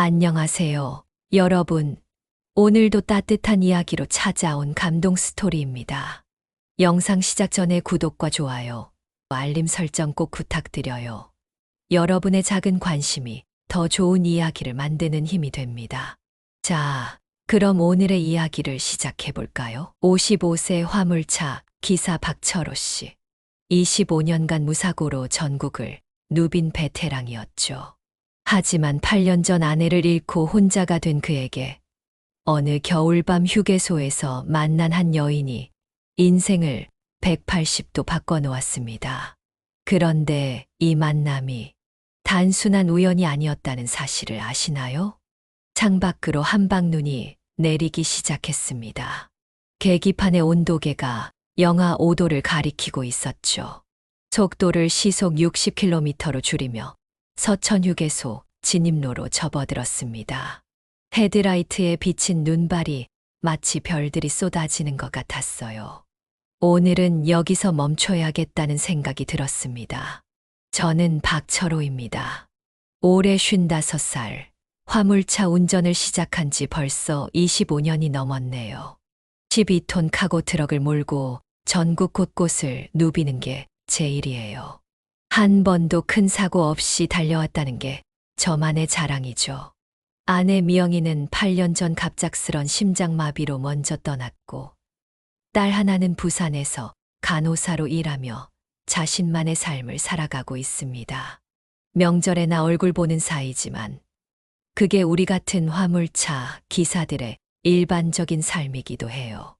안녕하세요. 여러분. 오늘도 따뜻한 이야기로 찾아온 감동 스토리입니다. 영상 시작 전에 구독과 좋아요, 알림 설정 꼭 부탁드려요. 여러분의 작은 관심이 더 좋은 이야기를 만드는 힘이 됩니다. 자, 그럼 오늘의 이야기를 시작해 볼까요? 55세 화물차 기사 박철호 씨. 25년간 무사고로 전국을 누빈 베테랑이었죠. 하지만 8년 전 아내를 잃고 혼자가 된 그에게 어느 겨울밤 휴게소에서 만난 한 여인이 인생을 180도 바꿔놓았습니다. 그런데 이 만남이 단순한 우연이 아니었다는 사실을 아시나요? 창밖으로 한방눈이 내리기 시작했습니다. 계기판의 온도계가 영하 5도를 가리키고 있었죠. 속도를 시속 60km로 줄이며 서천 휴게소 진입로로 접어들었습니다. 헤드라이트에 비친 눈발이 마치 별들이 쏟아지는 것 같았어요. 오늘은 여기서 멈춰야겠다는 생각이 들었습니다. 저는 박철호입니다. 올해 55살, 화물차 운전을 시작한 지 벌써 25년이 넘었네요. 12톤 카고 트럭을 몰고 전국 곳곳을 누비는 게 제 일이에요. 한 번도 큰 사고 없이 달려왔다는 게 저만의 자랑이죠. 아내 미영이는 8년 전 갑작스런 심장마비로 먼저 떠났고, 딸 하나는 부산에서 간호사로 일하며 자신만의 삶을 살아가고 있습니다. 명절에나 얼굴 보는 사이지만, 그게 우리 같은 화물차 기사들의 일반적인 삶이기도 해요.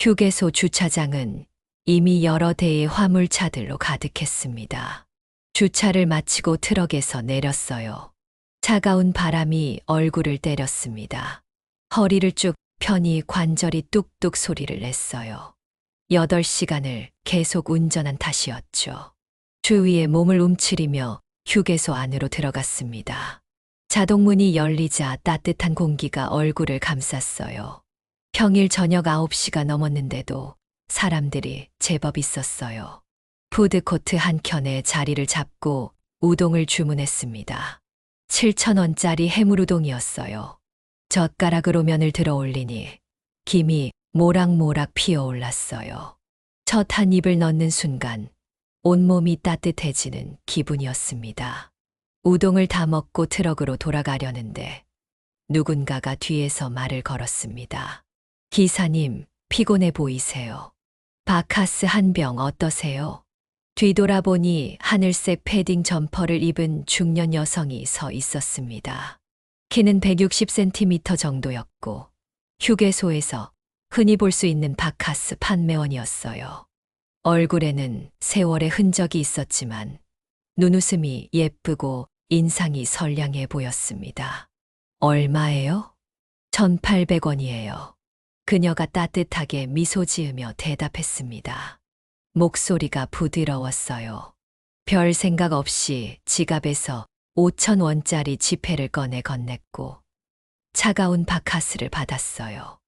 휴게소 주차장은 이미 여러 대의 화물차들로 가득했습니다. 주차를 마치고 트럭에서 내렸어요. 차가운 바람이 얼굴을 때렸습니다. 허리를 쭉 편히 관절이 뚝뚝 소리를 냈어요. 8시간을 계속 운전한 탓이었죠. 주위에 몸을 움츠리며 휴게소 안으로 들어갔습니다. 자동문이 열리자 따뜻한 공기가 얼굴을 감쌌어요. 평일 저녁 9시가 넘었는데도 사람들이 제법 있었어요. 푸드코트 한 켠에 자리를 잡고 우동을 주문했습니다. 7천원짜리 해물우동이었어요. 젓가락으로 면을 들어 올리니 김이 모락모락 피어올랐어요. 첫 한 입을 넣는 순간 온몸이 따뜻해지는 기분이었습니다. 우동을 다 먹고 트럭으로 돌아가려는데 누군가가 뒤에서 말을 걸었습니다. 기사님, 피곤해 보이세요. 바카스 한 병 어떠세요? 뒤돌아보니 하늘색 패딩 점퍼를 입은 중년 여성이 서 있었습니다. 키는 160cm 정도였고 휴게소에서 흔히 볼 수 있는 바카스 판매원이었어요. 얼굴에는 세월의 흔적이 있었지만 눈웃음이 예쁘고 인상이 선량해 보였습니다. 얼마예요? 1,800원이에요. 그녀가 따뜻하게 미소 지으며 대답했습니다. 목소리가 부드러웠어요. 별 생각 없이 지갑에서 5천 원짜리 지폐를 꺼내 건넸고 차가운 바카스를 받았어요.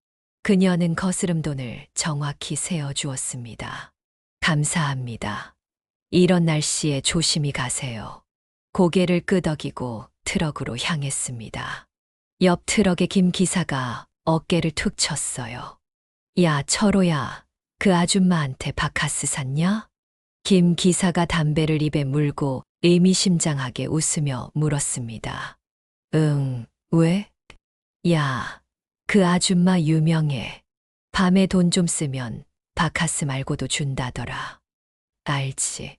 그녀는 거스름 돈을 정확히 세어 주었습니다. 감사합니다. 이런 날씨에 조심히 가세요. 고개를 끄덕이고 트럭으로 향했습니다. 옆 트럭의 김 기사가 어깨를 툭 쳤어요. 야, 철호야. 그 아줌마한테 바카스 샀냐? 김 기사가 담배를 입에 물고 의미심장하게 웃으며 물었습니다. 응, 왜? 야, 그 아줌마 유명해. 밤에 돈 좀 쓰면 바카스 말고도 준다더라. 알지.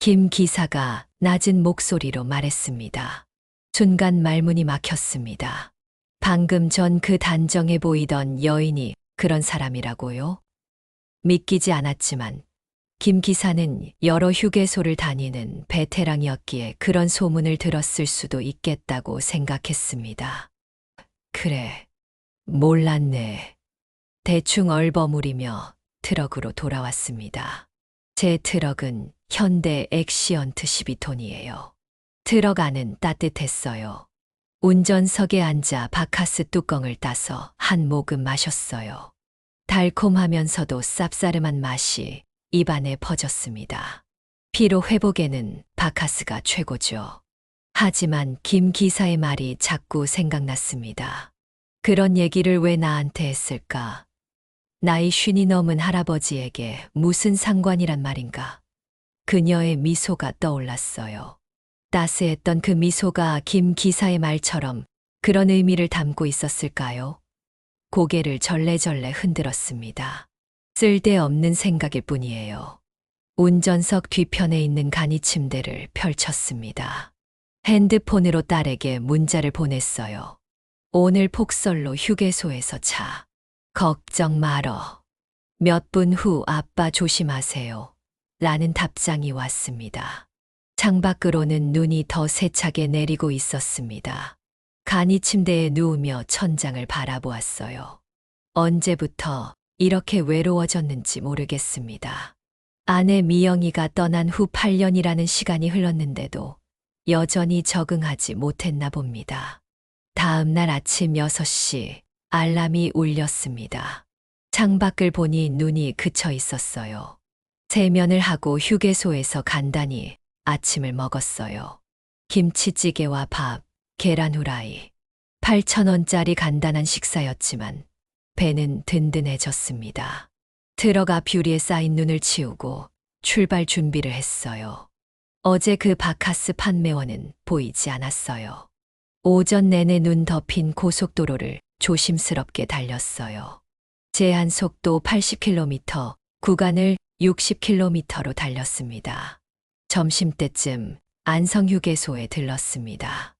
김 기사가 낮은 목소리로 말했습니다. 순간 말문이 막혔습니다. 방금 전 그 단정해 보이던 여인이 그런 사람이라고요? 믿기지 않았지만 김 기사는 여러 휴게소를 다니는 베테랑이었기에 그런 소문을 들었을 수도 있겠다고 생각했습니다. 그래, 몰랐네. 대충 얼버무리며 트럭으로 돌아왔습니다. 제 트럭은 현대 엑시언트 12톤이에요. 트럭 안은 따뜻했어요. 운전석에 앉아 바카스 뚜껑을 따서 한 모금 마셨어요. 달콤하면서도 쌉싸름한 맛이 입안에 퍼졌습니다. 피로 회복에는 바카스가 최고죠. 하지만 김 기사의 말이 자꾸 생각났습니다. 그런 얘기를 왜 나한테 했을까? 나이 쉰이 넘은 할아버지에게 무슨 상관이란 말인가? 그녀의 미소가 떠올랐어요. 따스했던 그 미소가 김 기사의 말처럼 그런 의미를 담고 있었을까요? 고개를 절레절레 흔들었습니다. 쓸데없는 생각일 뿐이에요. 운전석 뒤편에 있는 간이 침대를 펼쳤습니다. 핸드폰으로 딸에게 문자를 보냈어요. 오늘 폭설로 휴게소에서 차. 걱정 말어. 몇 분 후 아빠 조심하세요. 라는 답장이 왔습니다. 창밖으로는 눈이 더 세차게 내리고 있었습니다. 간이 침대에 누우며 천장을 바라보았어요. 언제부터 이렇게 외로워졌는지 모르겠습니다. 아내 미영이가 떠난 후 8년이라는 시간이 흘렀는데도 여전히 적응하지 못했나 봅니다. 다음 날 아침 6시 알람이 울렸습니다. 창밖을 보니 눈이 그쳐 있었어요. 세면을 하고 휴게소에서 간단히 아침을 먹었어요. 김치찌개와 밥, 계란 후라이. 8,000원짜리 간단한 식사였지만 배는 든든해졌습니다. 앞 유리에 쌓인 눈을 치우고 출발 준비를 했어요. 어제 그 바카스 판매원은 보이지 않았어요. 오전 내내 눈 덮인 고속도로를 조심스럽게 달렸어요. 제한 속도 80km, 구간을 60km로 달렸습니다. 점심때쯤 안성 휴게소에 들렀습니다.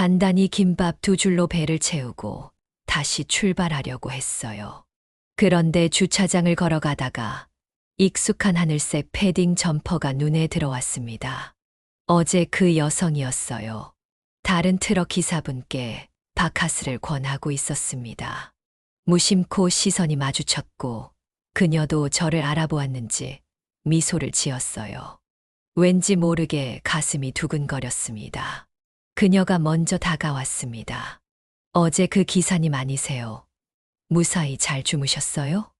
간단히 김밥 두 줄로 배를 채우고 다시 출발하려고 했어요. 그런데 주차장을 걸어가다가 익숙한 하늘색 패딩 점퍼가 눈에 들어왔습니다. 어제 그 여성이었어요. 다른 트럭 기사분께 바카스를 권하고 있었습니다. 무심코 시선이 마주쳤고 그녀도 저를 알아보았는지 미소를 지었어요. 왠지 모르게 가슴이 두근거렸습니다. 그녀가 먼저 다가왔습니다. 어제 그 기사님 아니세요? 무사히 잘 주무셨어요?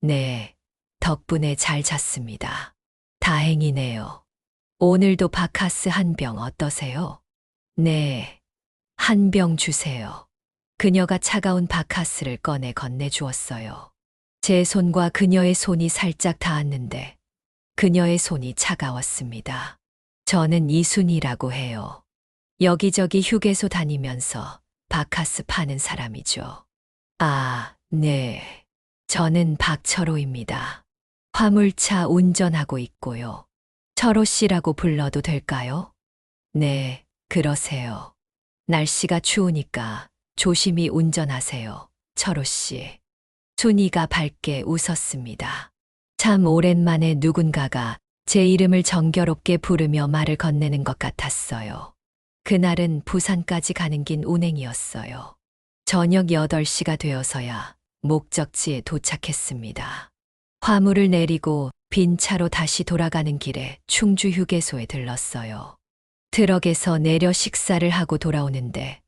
네, 덕분에 잘 잤습니다. 다행이네요. 오늘도 바카스 한 병 어떠세요? 네, 한 병 주세요. 그녀가 차가운 바카스를 꺼내 건네주었어요. 제 손과 그녀의 손이 살짝 닿았는데 그녀의 손이 차가웠습니다. 저는 이순이라고 해요. 여기저기 휴게소 다니면서 바카스 파는 사람이죠. 아, 네. 저는 박철호입니다. 화물차 운전하고 있고요. 철호 씨라고 불러도 될까요? 네, 그러세요. 날씨가 추우니까 조심히 운전하세요. 철호 씨. 순이가 밝게 웃었습니다. 참 오랜만에 누군가가 제 이름을 정겨롭게 부르며 말을 건네는 것 같았어요. 그날은 부산까지 가는 긴 운행이었어요. 저녁 8시가 되어서야 목적지에 도착했습니다. 화물을 내리고 빈 차로 다시 돌아가는 길에 충주 휴게소에 들렀어요. 트럭에서 내려 식사를 하고 돌아오는데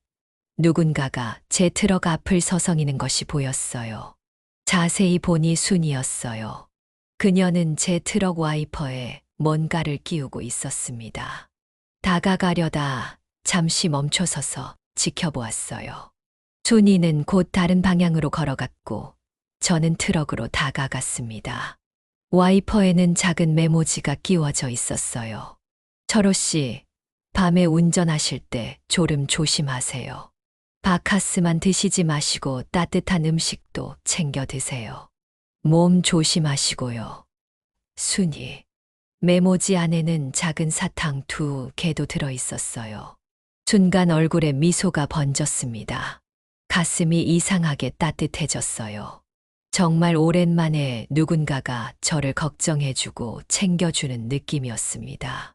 누군가가 제 트럭 앞을 서성이는 것이 보였어요. 자세히 보니 순이었어요. 그녀는 제 트럭 와이퍼에 뭔가를 끼우고 있었습니다. 다가가려다 잠시 멈춰서서 지켜보았어요. 순이는 곧 다른 방향으로 걸어갔고 저는 트럭으로 다가갔습니다. 와이퍼에는 작은 메모지가 끼워져 있었어요. 철호 씨, 밤에 운전하실 때 졸음 조심하세요. 바카스만 드시지 마시고 따뜻한 음식도 챙겨 드세요. 몸 조심하시고요. 순이. 메모지 안에는 작은 사탕 두 개도 들어 있었어요. 순간 얼굴에 미소가 번졌습니다. 가슴이 이상하게 따뜻해졌어요. 정말 오랜만에 누군가가 저를 걱정해주고 챙겨주는 느낌이었습니다.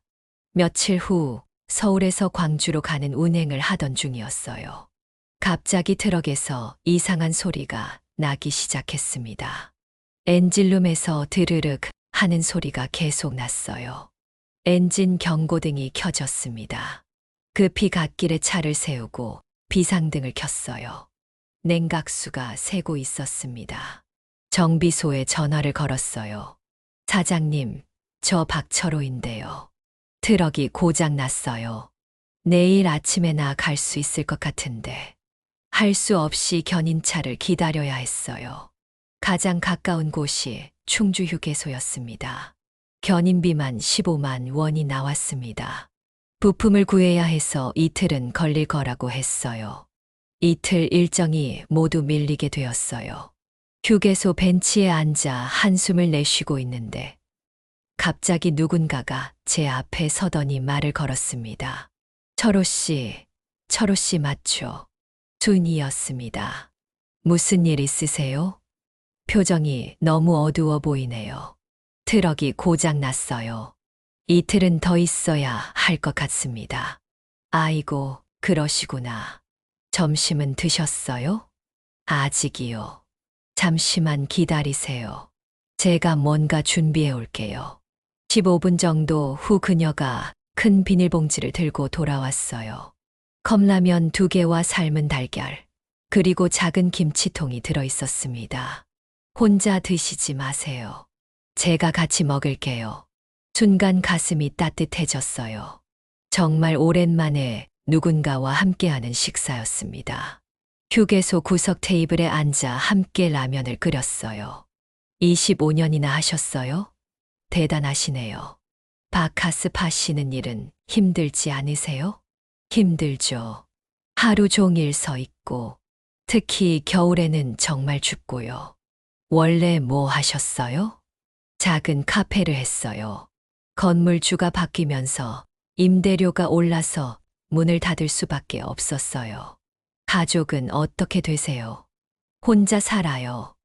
며칠 후 서울에서 광주로 가는 운행을 하던 중이었어요. 갑자기 트럭에서 이상한 소리가 나기 시작했습니다. 엔진룸에서 드르륵 하는 소리가 계속 났어요. 엔진 경고등이 켜졌습니다. 급히 갓길에 차를 세우고 비상등을 켰어요. 냉각수가 새고 있었습니다. 정비소에 전화를 걸었어요. 사장님, 저 박철호인데요. 트럭이 고장 났어요. 내일 아침에 나 갈 수 있을 것 같은데. 할 수 없이 견인차를 기다려야 했어요. 가장 가까운 곳이 충주 휴게소였습니다. 견인비만 15만 원이 나왔습니다. 부품을 구해야 해서 이틀은 걸릴 거라고 했어요. 이틀 일정이 모두 밀리게 되었어요. 휴게소 벤치에 앉아 한숨을 내쉬고 있는데 갑자기 누군가가 제 앞에 서더니 말을 걸었습니다. 철호 씨, 철호 씨 맞죠? 준이었습니다. 무슨 일 있으세요? 표정이 너무 어두워 보이네요. 트럭이 고장 났어요. 이틀은 더 있어야 할 것 같습니다. 아이고, 그러시구나. 점심은 드셨어요? 아직이요. 잠시만 기다리세요. 제가 뭔가 준비해 올게요. 15분 정도 후 그녀가 큰 비닐봉지를 들고 돌아왔어요. 컵라면 두 개와 삶은 달걀, 그리고 작은 김치통이 들어 있었습니다. 혼자 드시지 마세요. 제가 같이 먹을게요. 순간 가슴이 따뜻해졌어요. 정말 오랜만에 누군가와 함께하는 식사였습니다. 휴게소 구석 테이블에 앉아 함께 라면을 끓였어요. 25년이나 하셨어요? 대단하시네요. 바카스 파시는 일은 힘들지 않으세요? 힘들죠. 하루 종일 서 있고, 특히 겨울에는 정말 춥고요. 원래 뭐 하셨어요? 작은 카페를 했어요. 건물주가 바뀌면서 임대료가 올라서 문을 닫을 수밖에 없었어요. 가족은 어떻게 되세요? 혼자 살아요.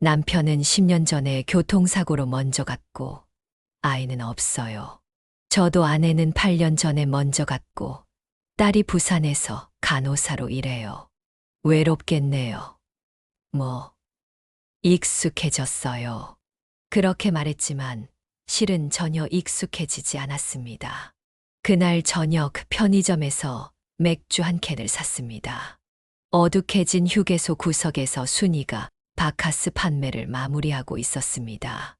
남편은 10년 전에 교통사고로 먼저 갔고, 아이는 없어요. 저도 아내는 8년 전에 먼저 갔고, 딸이 부산에서 간호사로 일해요. 외롭겠네요. 뭐, 익숙해졌어요. 그렇게 말했지만 실은 전혀 익숙해지지 않았습니다. 그날 저녁 편의점에서 맥주 한 캔을 샀습니다. 어둑해진 휴게소 구석에서 순이가 바카스 판매를 마무리하고 있었습니다.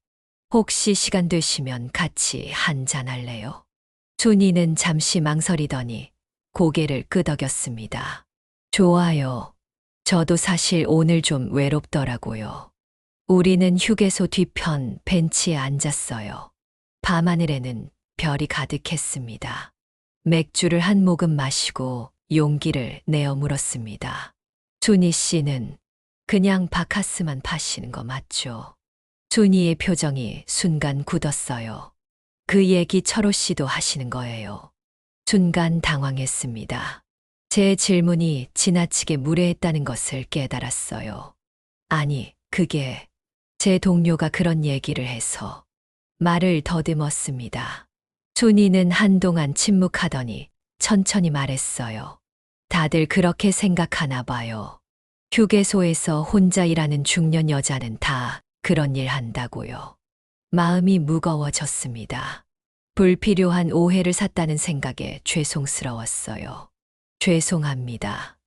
혹시 시간 되시면 같이 한잔 할래요? 순이는 잠시 망설이더니 고개를 끄덕였습니다. 좋아요. 저도 사실 오늘 좀 외롭더라고요. 우리는 휴게소 뒤편 벤치에 앉았어요. 밤하늘에는 별이 가득했습니다. 맥주를 한 모금 마시고 용기를 내어 물었습니다. 준희 씨는 그냥 바카스만 파시는 거 맞죠? 준희의 표정이 순간 굳었어요. 그 얘기 철호 씨도 하시는 거예요. 순간 당황했습니다. 제 질문이 지나치게 무례했다는 것을 깨달았어요. 아니, 그게 제 동료가 그런 얘기를 해서 말을 더듬었습니다. 준이는 한동안 침묵하더니 천천히 말했어요. 다들 그렇게 생각하나 봐요. 휴게소에서 혼자 일하는 중년 여자는 다 그런 일 한다고요. 마음이 무거워졌습니다. 불필요한 오해를 샀다는 생각에 죄송스러웠어요. 죄송합니다.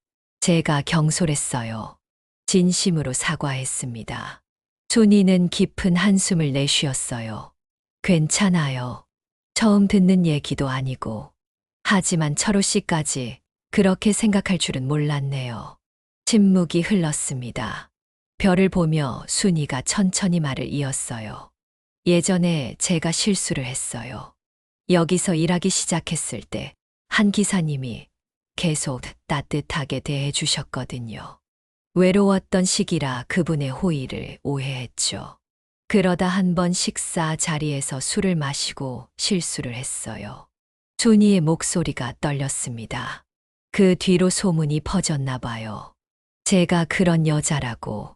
제가 경솔했어요. 진심으로 사과했습니다. 준이는 깊은 한숨을 내쉬었어요. 괜찮아요. 처음 듣는 얘기도 아니고. 하지만 철호 씨까지 그렇게 생각할 줄은 몰랐네요. 침묵이 흘렀습니다. 별을 보며 순이가 천천히 말을 이었어요. 예전에 제가 실수를 했어요. 여기서 일하기 시작했을 때 한 기사님이 계속 따뜻하게 대해 주셨거든요. 외로웠던 시기라 그분의 호의를 오해했죠. 그러다 한 번 식사 자리에서 술을 마시고 실수를 했어요. 준이의 목소리가 떨렸습니다. 그 뒤로 소문이 퍼졌나 봐요. 제가 그런 여자라고.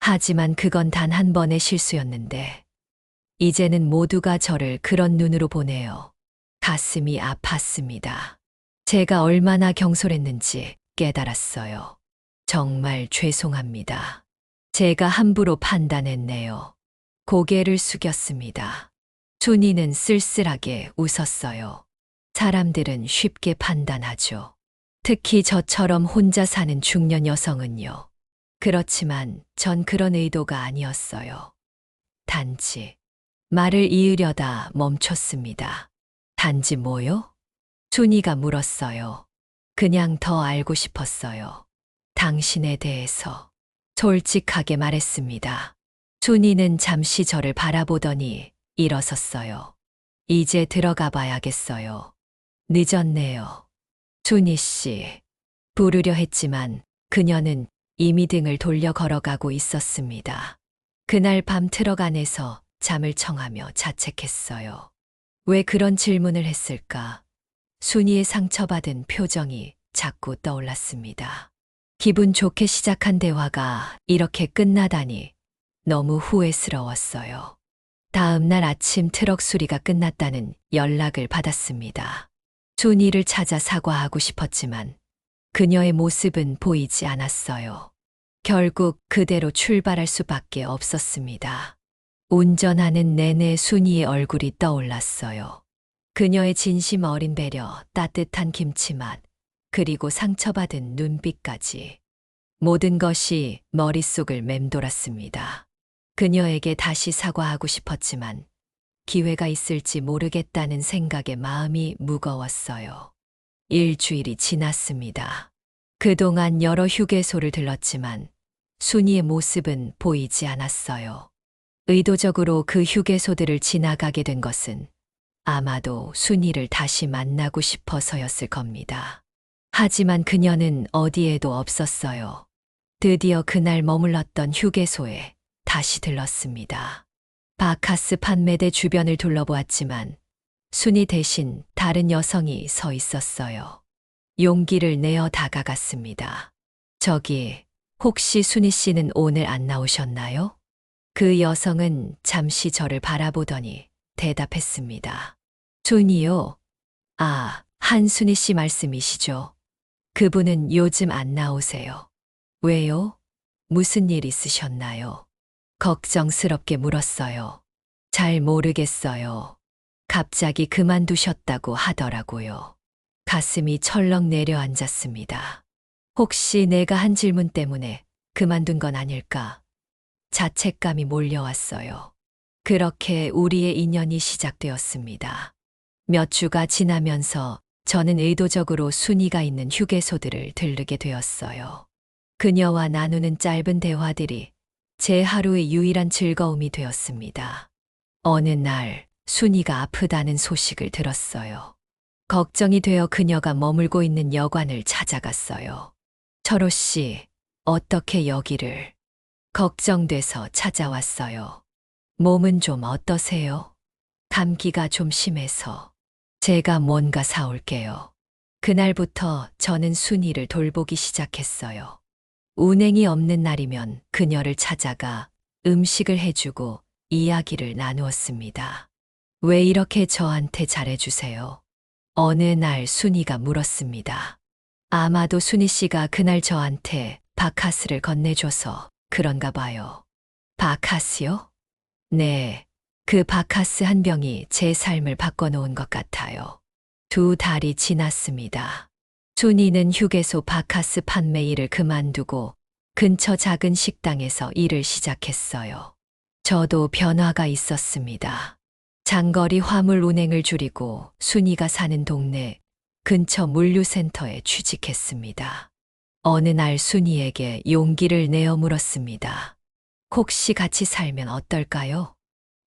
하지만 그건 단 한 번의 실수였는데, 이제는 모두가 저를 그런 눈으로 보네요. 가슴이 아팠습니다. 제가 얼마나 경솔했는지 깨달았어요. 정말 죄송합니다. 제가 함부로 판단했네요. 고개를 숙였습니다. 준이는 쓸쓸하게 웃었어요. 사람들은 쉽게 판단하죠. 특히 저처럼 혼자 사는 중년 여성은요. 그렇지만 전 그런 의도가 아니었어요. 단지 말을 이으려다 멈췄습니다. 단지 뭐요? 순이가 물었어요. 그냥 더 알고 싶었어요. 당신에 대해서 솔직하게 말했습니다. 순이는 잠시 저를 바라보더니 일어섰어요. 이제 들어가 봐야겠어요. 늦었네요. 순이 씨. 부르려 했지만 그녀는 이미 등을 돌려 걸어가고 있었습니다. 그날 밤 트럭 안에서 잠을 청하며 자책했어요. 왜 그런 질문을 했을까? 순이의 상처받은 표정이 자꾸 떠올랐습니다. 기분 좋게 시작한 대화가 이렇게 끝나다니 너무 후회스러웠어요. 다음 날 아침 트럭 수리가 끝났다는 연락을 받았습니다. 순이를 찾아 사과하고 싶었지만 그녀의 모습은 보이지 않았어요. 결국 그대로 출발할 수밖에 없었습니다. 운전하는 내내 순이의 얼굴이 떠올랐어요. 그녀의 진심 어린 배려, 따뜻한 김치맛, 그리고 상처받은 눈빛까지. 모든 것이 머릿속을 맴돌았습니다. 그녀에게 다시 사과하고 싶었지만 기회가 있을지 모르겠다는 생각에 마음이 무거웠어요. 일주일이 지났습니다. 그동안 여러 휴게소를 들렀지만 순이의 모습은 보이지 않았어요. 의도적으로 그 휴게소들을 지나가게 된 것은 아마도 순이를 다시 만나고 싶어서였을 겁니다. 하지만 그녀는 어디에도 없었어요. 드디어 그날 머물렀던 휴게소에 다시 들렀습니다. 바카스 판매대 주변을 둘러보았지만 순이 대신 다른 여성이 서 있었어요. 용기를 내어 다가갔습니다. 저기, 혹시 순이 씨는 오늘 안 나오셨나요? 그 여성은 잠시 저를 바라보더니 대답했습니다. 순이요? 아, 한순이 씨 말씀이시죠? 그분은 요즘 안 나오세요. 왜요? 무슨 일 있으셨나요? 걱정스럽게 물었어요. 잘 모르겠어요. 갑자기 그만두셨다고 하더라고요. 가슴이 철렁 내려앉았습니다. 혹시 내가 한 질문 때문에 그만둔 건 아닐까? 자책감이 몰려왔어요. 그렇게 우리의 인연이 시작되었습니다. 몇 주가 지나면서 저는 의도적으로 순위가 있는 휴게소들을 들르게 되었어요. 그녀와 나누는 짧은 대화들이 제 하루의 유일한 즐거움이 되었습니다. 어느 날 순이가 아프다는 소식을 들었어요. 걱정이 되어 그녀가 머물고 있는 여관을 찾아갔어요. 철호 씨, 어떻게 여기를? 걱정돼서 찾아왔어요. 몸은 좀 어떠세요? 감기가 좀 심해서. 제가 뭔가 사올게요. 그날부터 저는 순이를 돌보기 시작했어요. 운행이 없는 날이면 그녀를 찾아가 음식을 해주고 이야기를 나누었습니다. 왜 이렇게 저한테 잘해주세요? 어느 날 순이가 물었습니다. 아마도 순이 씨가 그날 저한테 바카스를 건네줘서 그런가 봐요. 바카스요? 네. 그 바카스 한 병이 제 삶을 바꿔놓은 것 같아요. 두 달이 지났습니다. 순이는 휴게소 바카스 판매 일을 그만두고 근처 작은 식당에서 일을 시작했어요. 저도 변화가 있었습니다. 장거리 화물 운행을 줄이고 순이가 사는 동네 근처 물류센터에 취직했습니다. 어느 날 순이에게 용기를 내어 물었습니다. 혹시 같이 살면 어떨까요?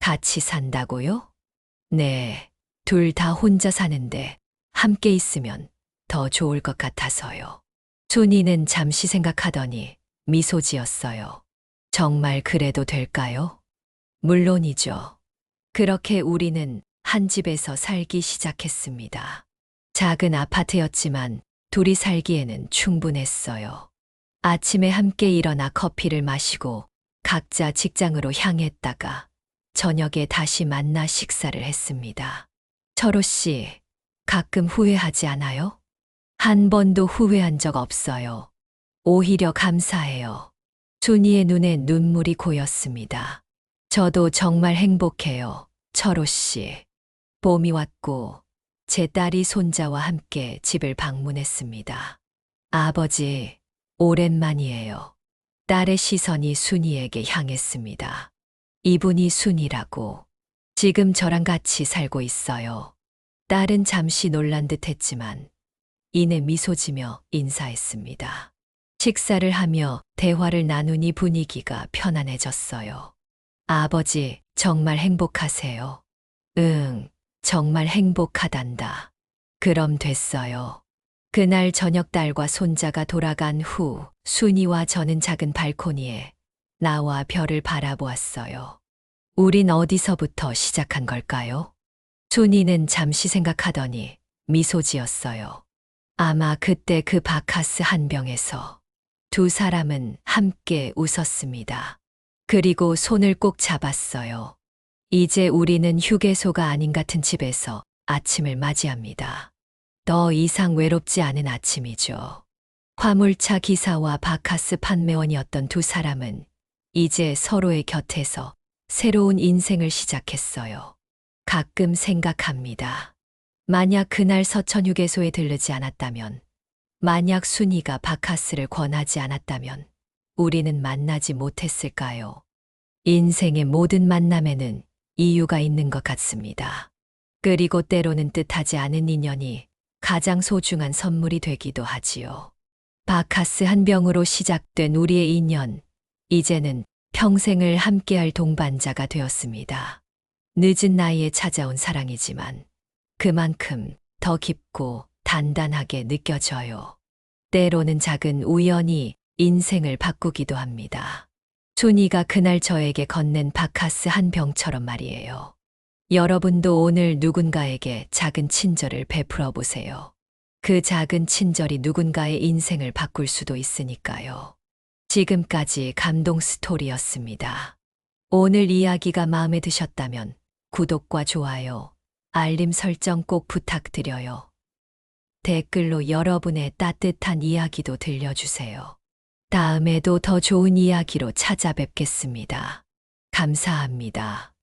같이 산다고요? 네, 둘 다 혼자 사는데 함께 있으면 더 좋을 것 같아서요. 순이는 잠시 생각하더니 미소 지었어요. 정말 그래도 될까요? 물론이죠. 그렇게 우리는 한 집에서 살기 시작했습니다. 작은 아파트였지만 둘이 살기에는 충분했어요. 아침에 함께 일어나 커피를 마시고 각자 직장으로 향했다가 저녁에 다시 만나 식사를 했습니다. 철호 씨, 가끔 후회하지 않아요? 한 번도 후회한 적 없어요. 오히려 감사해요. 준이의 눈에 눈물이 고였습니다. 저도 정말 행복해요. 철호 씨. 봄이 왔고 제 딸이 손자와 함께 집을 방문했습니다. 아버지, 오랜만이에요. 딸의 시선이 순이에게 향했습니다. 이분이 순이라고. 지금 저랑 같이 살고 있어요. 딸은 잠시 놀란 듯 했지만 이내 미소 지며 인사했습니다. 식사를 하며 대화를 나누니 분위기가 편안해졌어요. 아버지, 정말 행복하세요. 응, 정말 행복하단다. 그럼 됐어요. 그날 저녁 딸과 손자가 돌아간 후 순이와 저는 작은 발코니에 나와 별을 바라보았어요. 우린 어디서부터 시작한 걸까요? 순이는 잠시 생각하더니 미소 지었어요. 아마 그때 그 바카스 한 병에서 두 사람은 함께 웃었습니다. 그리고 손을 꼭 잡았어요. 이제 우리는 휴게소가 아닌 같은 집에서 아침을 맞이합니다. 더 이상 외롭지 않은 아침이죠. 화물차 기사와 바카스 판매원이었던 두 사람은 이제 서로의 곁에서 새로운 인생을 시작했어요. 가끔 생각합니다. 만약 그날 서천 휴게소에 들르지 않았다면, 만약 순이가 바카스를 권하지 않았다면, 우리는 만나지 못했을까요? 인생의 모든 만남에는 이유가 있는 것 같습니다. 그리고 때로는 뜻하지 않은 인연이 가장 소중한 선물이 되기도 하지요. 바카스 한 병으로 시작된 우리의 인연, 이제는 평생을 함께할 동반자가 되었습니다. 늦은 나이에 찾아온 사랑이지만 그만큼 더 깊고 단단하게 느껴져요. 때로는 작은 우연이 인생을 바꾸기도 합니다. 순이가 그날 저에게 건넨 바카스 한 병처럼 말이에요. 여러분도 오늘 누군가에게 작은 친절을 베풀어 보세요. 그 작은 친절이 누군가의 인생을 바꿀 수도 있으니까요. 지금까지 감동 스토리였습니다. 오늘 이야기가 마음에 드셨다면 구독과 좋아요, 알림 설정 꼭 부탁드려요. 댓글로 여러분의 따뜻한 이야기도 들려주세요. 다음에도 더 좋은 이야기로 찾아뵙겠습니다. 감사합니다.